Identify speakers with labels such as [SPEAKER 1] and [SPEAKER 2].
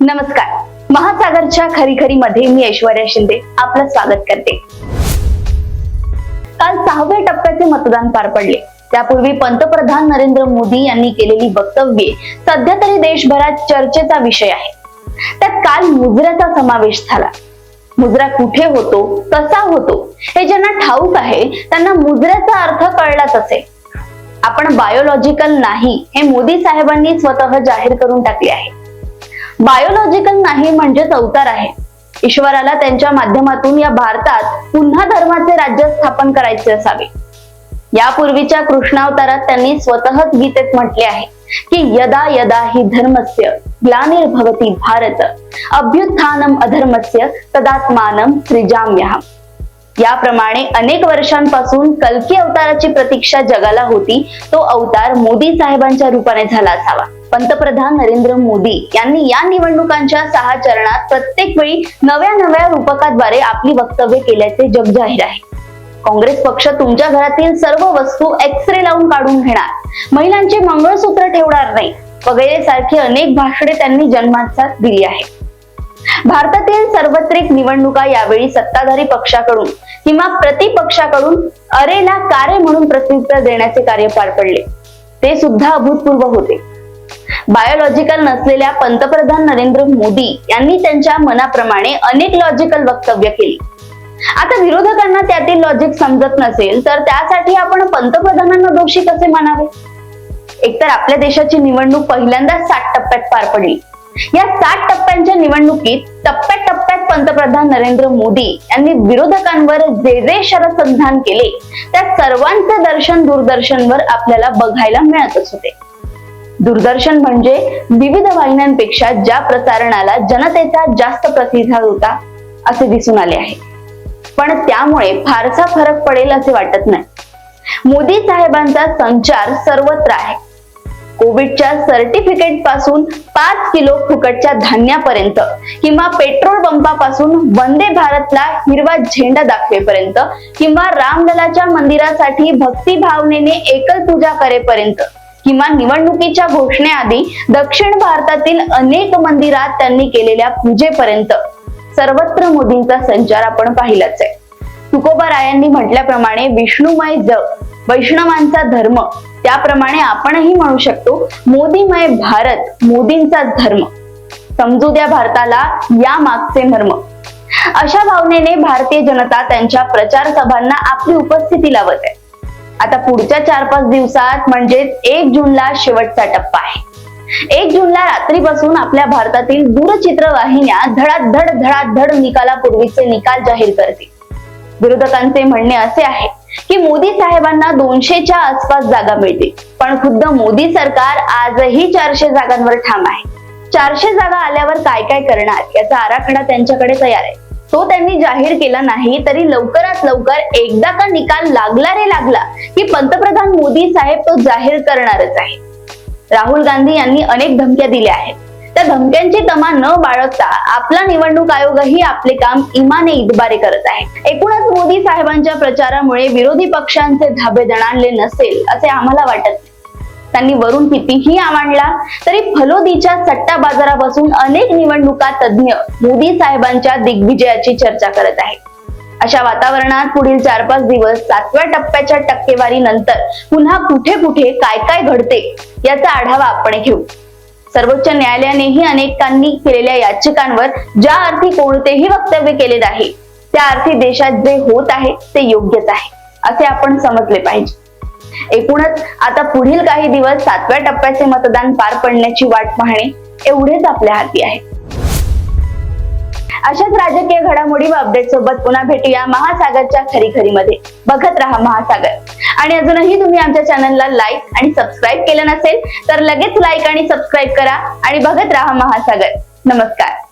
[SPEAKER 1] नमस्कार. महासागरच्या खरी खरी मध्ये मी ऐश्वर्या शिंदे आपलं स्वागत करते. काल सहाव्या टप्प्याचे मतदान पार पडले. त्यापूर्वी पंतप्रधान नरेंद्र मोदी यांनी केलेली वक्तव्ये सध्या तरी देशभरात चर्चेचा विषय आहे. त्यात काल मुजऱ्याचा समावेश झाला. मुजरा कुठे होतो कसा होतो हे ज्यांना ठाऊक आहे त्यांना मुजऱ्याचा अर्थ कळलाच असेल. आपण बायोलॉजिकल नाही हे मोदी साहेबांनी स्वतः जाहीर करून टाकले आहे. बायोलॉजिकल नाही म्हणजेच अवतार आहे. ईश्वराला त्यांच्या माध्यमातून या भारतात पुन्हा धर्माचे राज्य स्थापन करायचे असावे. यापूर्वीच्या कृष्णावतारात त्यांनी स्वतःच गीतेत म्हटले आहे की यदा यदा ही धर्मस्य ग्लानिर्भवती भारत अभ्युत्थानम अधर्मस्य तदात्मानम त्रिजाम्यहम याप्रमाणे अनेक वर्षांपासून कल्की अवताराची प्रतीक्षा जगाला होती तो अवतार मोदी साहेबांच्या रूपाने झाला असावा. पंतप्रधान नरेंद्र मोदी यांनी या निवडणुकांच्या सहा चरणात प्रत्येक वेळी नव्या नव्या रूपकाद्वारे आपली वक्तव्य केल्याचे जगजाहीर आहे. काँग्रेस पक्ष तुमच्या घरातील सर्व वस्तू एक्सरे लावून काढून घेणार. महिलांचे मंगळसूत्र ठेवणार नाही. वगैरे सारखी अनेक भाषणे त्यांनी जन्मात दिली आहे भारतातील सार्वत्रिक निवडणुका यावेळी सत्ताधारी पक्षाकडून किंवा प्रतिपक्षाकडून अरेला कार्य म्हणून प्रत्युत्तर देण्याचे कार्य पार पडले. ते सुद्धा अभूतपूर्व होते. बायोलॉजिकल नसलेल्या पंतप्रधान नरेंद्र मोदी यांनी त्यांच्या मनाप्रमाणे अनेक लॉजिकल वक्तव्य केली. आता विरोधकांना त्यातील लॉजिक समजत नसेल तर त्यासाठी आपण पंतप्रधानांना दोषी कसे मानावे? एकतर आपल्या देशाची निवडणूक पहिल्यांदाच सात टप्प्यात पार पडली. या सात टप्प्यांच्या निवडणुकीत टप्प्याटप्प्यात पंतप्रधान नरेंद्र मोदी यांनी विरोधकांवर जे जे शरसंधान केले त्या सर्वांचे दर्शन दूरदर्शनवर आपल्याला बघायला मिळतच होते. दूरदर्शन म्हणजे विविध वाहिन्यांपेक्षा ज्या प्रसारणाला जनतेचा जास्त प्रतिसाद होता असे दिसून आले आहे. पण त्यामुळे फारसा फरक पडेल असे वाटत नाही. मोदी साहेबांचा संचार सर्वत्र आहे. कोविडच्या सर्टिफिकेटपासून पाच किलो फुकटच्या धान्यापर्यंत किंवा पेट्रोल पंपापासून वंदे भारतला हिरवा झेंडा दाखवेपर्यंत किंवा रामललाच्या मंदिरासाठी भक्ती भावनेने एकल पूजा करेपर्यंत किंवा निवडणुकीच्या घोषणेआधी दक्षिण भारतातील अनेक मंदिरात त्यांनी केलेल्या पूजेपर्यंत सर्वत्र मोदींचा संचार आपण पाहिलाच आहे. तुकोबारायांनी म्हटल्याप्रमाणे विष्णुमय जग वैष्णवांचा धर्म त्याप्रमाणे आपणही म्हणू शकतो मोदीमय भारत मोदींचा धर्म. समजू द्या भारताला या मागचे मर्म अशा भावनेने भारतीय जनता त्यांच्या प्रचार सभांना आपली उपस्थिती लावत आहे. आता पुढच्या चार पाच दिवसात म्हणजेच एक जूनला शेवटचा टप्पा आहे. एक जूनला रात्रीपासून आपल्या भारतातील दूरचित्र वाहिन्या धडाधड धडाधड निकालापूर्वीचे निकाल जाहीर करतील. विरोधकांचे म्हणणे असे आहे की मोदी साहेबांना दोनशेच्या आसपास जागा मिळतील. पण खुद्द मोदी सरकार आजही चारशे जागांवर ठाम आहे. चारशे जागा आल्यावर काय काय करणार याचा आराखडा त्यांच्याकडे तयार आहे. तो त्यांनी जाहीर केला नाही तरी लवकरात लवकर एकदा का निकाल लागला रे लागला की पंतप्रधान मोदी साहेब तो जाहीर करणारच आहे. राहुल गांधी यांनी अनेक धमक्या दिल्या आहेत. त्या धमक्यांची तमा न बाळगता आपला निवडणूक आयोगही आपले काम इमाने इतबारे करत आहे. एकूणच मोदी साहेबांच्या प्रचारामुळे विरोधी पक्षांचे धाबे दणाणले नसेल असे आम्हाला वाटत त्यांनी वरून कितीही आवांडला तरी फलोदीच्या सट्टा बाजारापासून अनेक निवडणुका तज्ज्ञ मोदी साहेबांच्या दिग्विजयाची चर्चा करत आहेत. अशा वातावरणात पुढील चार पाच दिवस सातव्या टप्प्याच्या टक्केवारी नंतर पुन्हा कुठे कुठे काय काय घडते याचा आढावा आपण घेऊ. सर्वोच्च न्यायालयानेही अनेकांनी केलेल्या याचिकांवर ज्या अर्थी कोणतेही वक्तव्य केले नाही त्या अर्थी देशात जे होत आहे ते योग्यच आहे असे आपण समजले पाहिजे. एकूणच आता पुढील काही दिवस सातव्या टप्प्याचे मतदान पार पडण्याची वाट पाहणे एवढेच आपल्या हाती आहे. अशाच राजकीय घडामोडी व अपडेट सोबत पुन्हा भेटूया महासागरच्या खरी खरी मध्ये बघत राहा महासागर. आणि अजूनही तुम्ही आमच्या चॅनलला लाईक आणि सबस्क्राईब केलं नसेल तर लगेच लाईक आणि सबस्क्राईब करा आणि बघत राहा महासागर. नमस्कार.